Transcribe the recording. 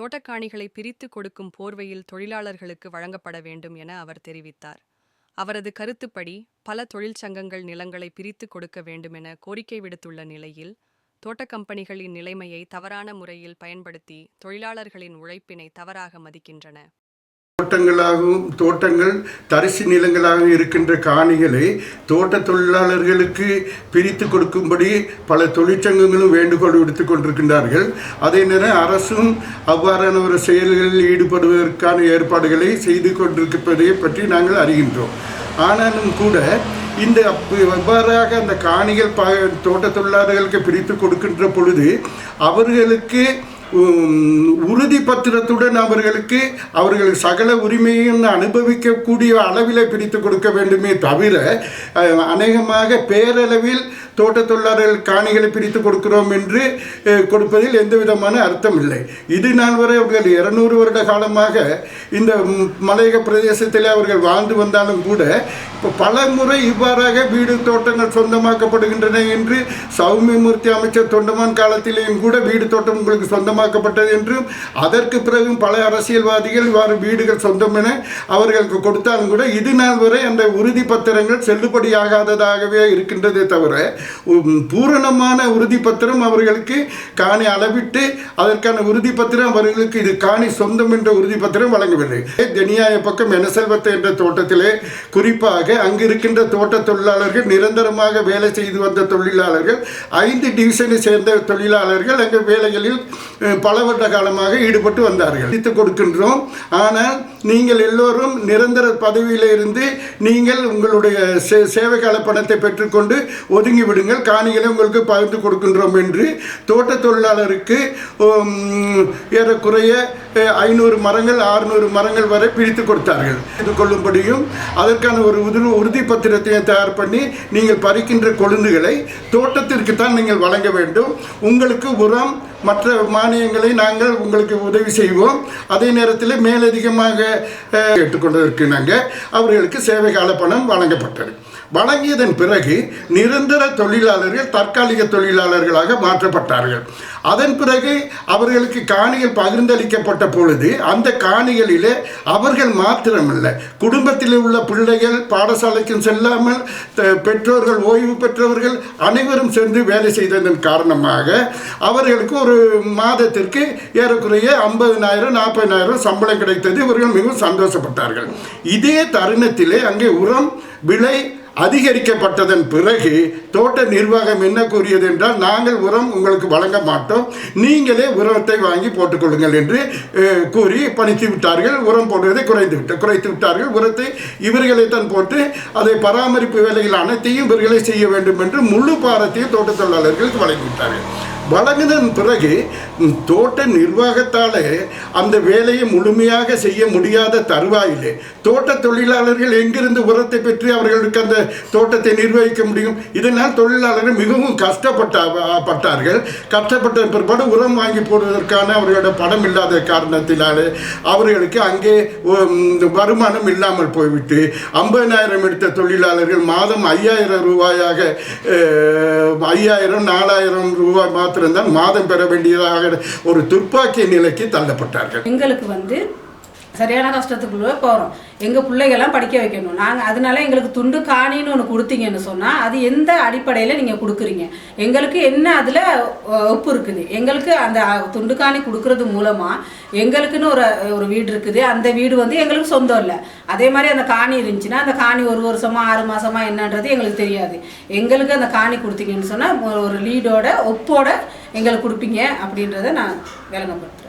தோட்டக்காணிகளை பிரித்து கொடுக்கும் போர்வையில் தொழிலாளர்களுக்கு வழங்கப்பட வேண்டும் என அவர் தெரிவித்தார். அவரது கருத்துப்படி பல தொழிற்சங்கங்கள் நிலங்களை பிரித்து கொடுக்க வேண்டுமென கோரிக்கை விடுத்துள்ள நிலையில் தோட்டக் கம்பெனிகளின் நிலைமையை தவறான முறையில் பயன்படுத்தி தொழிலாளர்களின் உழைப்பினை தவறாக மதிக்கின்றன. தோட்டங்களாகவும் தோட்டங்கள் தரிசு நிலங்களாக இருக்கின்ற காணிகளை தோட்ட தொழிலாளர்களுக்கு பிரித்து கொடுக்கும்படி பல தொழிற்சங்கங்களும் வேண்டுகோள் விடுத்து கொண்டிருக்கின்றார்கள். அதே நேரம் அரசும் அவ்வாறான ஒரு செயல்களில் ஈடுபடுவதற்கான ஏற்பாடுகளை செய்து கொண்டிருப்பதை பற்றி நாங்கள் அறிகின்றோம். ஆனாலும் கூட இந்த எவ்வாறாக அந்த காணிகள் ப தோட்ட தொழிலாளர்களுக்கு பிரித்து கொடுக்கின்ற பொழுது அவர்களுக்கு உறுதி பத்திரத்துடன் அவர்களுக்கு அவர்கள் சகல உரிமையும் அனுபவிக்கக்கூடிய அளவில் பிரித்து கொடுக்க வேண்டுமே தவிர அநேகமாக பேரளவில் தோட்ட தொழிலாளர்கள் காணிகளை பிரித்து கொடுக்கிறோம் என்று கொடுப்பதில் எந்த விதமான அர்த்தம் இல்லை. இது நாள் வரை அவர்கள் இருநூறு வருட காலமாக இந்த மலையக பிரதேசத்தில் அவர்கள் வாழ்ந்து வந்தாலும் கூட இப்போ பல முறை இவ்வாறாக வீடு தோட்டங்கள் சொந்தமாக்கப்படுகின்றன என்று சௌமியமூர்த்தி அமைச்சர் தொண்டமான் காலத்திலேயும் கூட வீடு தோட்டம் உங்களுக்கு சொந்தமாக சொந்தமாக்கப்பட்டது என்றும் அதற்கு பிறகும் பல அரசியல்வாதிகள் இவ்வாறு வீடுகள் சொந்தம் என அவர்களுக்கு கொடுத்தாலும் கூட இது நாள் வரை அந்த உறுதி பத்திரங்கள் செல்லுபடியாகாததாகவே இருக்கின்றதே தவிர பூரணமான உறுதி பத்திரம் அவர்களுக்கு காணி அளவிட்டு அதற்கான உறுதி பத்திரம் அவர்களுக்கு இது காணி சொந்தம் என்ற உறுதி பத்திரம் வழங்கவில்லை. தெனியாய பக்கம் எனசெல்வத்தை என்ற தோட்டத்திலே குறிப்பாக அங்கு இருக்கின்ற தோட்ட தொழிலாளர்கள் நிரந்தரமாக வேலை செய்து வந்த தொழிலாளர்கள் ஐந்து டிவிஷனை சேர்ந்த தொழிலாளர்கள் அங்கு வேலைகளில் பல வருட காலமாக ஈடுபட்டு வந்தார்கள். அளித்து கொடுக்கின்றோம். ஆனால் நீங்கள் எல்லோரும் நிரந்தர பதவியில் இருந்து நீங்கள் உங்களுடைய சே சேவை கால பணத்தை பெற்றுக்கொண்டு ஒதுங்கி விடுங்கள். காணிகளை உங்களுக்கு பகிர்ந்து கொடுக்கின்றோம் என்று. தோட்ட தொழிலாளருக்கு ஏறக்குறைய ஐநூறு மரங்கள் ஆறுநூறு மரங்கள் வரை பிரித்து கொடுத்தார்கள். இது கொள்ளும்படியும் அதற்கான ஒரு உதிரு உறுதி பத்திரத்தையும் தயார் பண்ணி நீங்கள் பறிக்கின்ற கொழுந்துகளை தோட்டத்திற்கு தான் நீங்கள் வழங்க வேண்டும். உங்களுக்கு உரம் மற்ற மானியங்களை நாங்கள் உங்களுக்கு உதவி செய்வோம். அதே நேரத்தில் மேலதிகமாக அஹ், கேட்டுக்கொண்டதற்கு நாங்கள் அவர்களுக்கு சேவை கால பணம் வழங்கப்பட்டது. வழங்கியதன் பிறகு நிரந்தர தொழிலாளர்கள் தற்காலிக தொழிலாளர்களாக மாற்றப்பட்டார்கள். அதன் பிறகு அவர்களுக்கு காணிகள் பகிர்ந்தளிக்கப்பட்ட பொழுது அந்த காணிகளிலே அவர்கள் மாத்திரமில்லை குடும்பத்தில் உள்ள பிள்ளைகள் பாடசாலைக்கும் செல்லாமல் பெற்றோர்கள் ஓய்வு பெற்றவர்கள் அனைவரும் சேர்ந்து வேலை செய்ததன் காரணமாக அவர்களுக்கு ஒரு மாதத்திற்கு ஏறக்குறைய ஐம்பதினாயிரம் நாற்பதினாயிரம் சம்பளம் கிடைத்தது. இவர்கள் மிகவும் சந்தோஷப்பட்டார்கள். இதே தருணத்திலே அங்கே உரம் விலை அதிகரிக்கப்பட்டதன் பிறகு தோட்ட நிர்வாகம் என்ன கூறியது என்றால் நாங்கள் உரம் உங்களுக்கு வழங்க மாட்டோம். நீங்களே உரத்தை வாங்கி போட்டுக்கொள்ளுங்கள் என்று கூறி பணித்து விட்டார்கள். உரம் போடுவதை குறைந்து விட்டு குறைத்து விட்டார்கள். உரத்தை இவர்களை தான் போட்டு அதை பராமரிப்பு வேலைகள் அனைத்தையும் இவர்களை செய்ய வேண்டும் என்று முழு பாரத்தையும் தோட்ட தொழிலாளர்களுக்கு வழங்கிவிட்டார்கள் வழங்கின பிறகு தோட்ட நிர்வாகத்தால் அந்த வேலையை முழுமையாக செய்ய முடியாத தருவாயிலே தோட்ட தொழிலாளர்கள் எங்கிருந்து உரத்தை பெற்று அவர்களுக்கு அந்த தோட்டத்தை நிர்வகிக்க முடியும்? இதனால் தொழிலாளர்கள் மிகவும் கஷ்டப்பட்ட பட்டார்கள். கஷ்டப்பட்ட பிற்பாடு உரம் வாங்கி போடுவதற்கான அவர்களோட பணம் இல்லாத காரணத்தினாலே அவர்களுக்கு அங்கே வருமானம் இல்லாமல் போய்விட்டு ஐம்பதினாயிரம் எடுத்த தொழிலாளர்கள் மாதம் ஐயாயிரம் ரூபாயாக ஐயாயிரம் நாலாயிரம் ரூபாய் மாத்திரம்தான் மாதம் பெற வேண்டியதாக ஒரு துர்ப்பாக்கிய நிலைக்கு தள்ளப்பட்டார்கள். எங்களுக்கு வந்து சரியான கஷ்டத்துக்குள்ளே போகிறோம் எங்கள் பிள்ளைகள்லாம் படிக்க வைக்கணும். நாங்கள் அதனால எங்களுக்கு துண்டு காணின்னு ஒன்று கொடுத்தீங்கன்னு சொன்னால் அது எந்த அடிப்படையில் நீங்கள் கொடுக்குறீங்க? எங்களுக்கு என்ன அதில் ஒப்பு இருக்குது? எங்களுக்கு அந்த துண்டு காணி கொடுக்கறது மூலமாக எங்களுக்குன்னு ஒரு ஒரு வீடு இருக்குது. அந்த வீடு வந்து எங்களுக்கு சொந்தம் இல்லை. அதே மாதிரி அந்த காணி இருந்துச்சுன்னா அந்த காணி ஒரு வருஷமா ஆறு மாதமாக என்னன்றது எங்களுக்கு தெரியாது. எங்களுக்கு அந்த காணி கொடுத்தீங்கன்னு சொன்னால் ஒரு லீடோட ஒப்போட எங்களுக்கு கொடுப்பீங்க அப்படின்றத நான் விளங்கப்படுத்துகிறேன்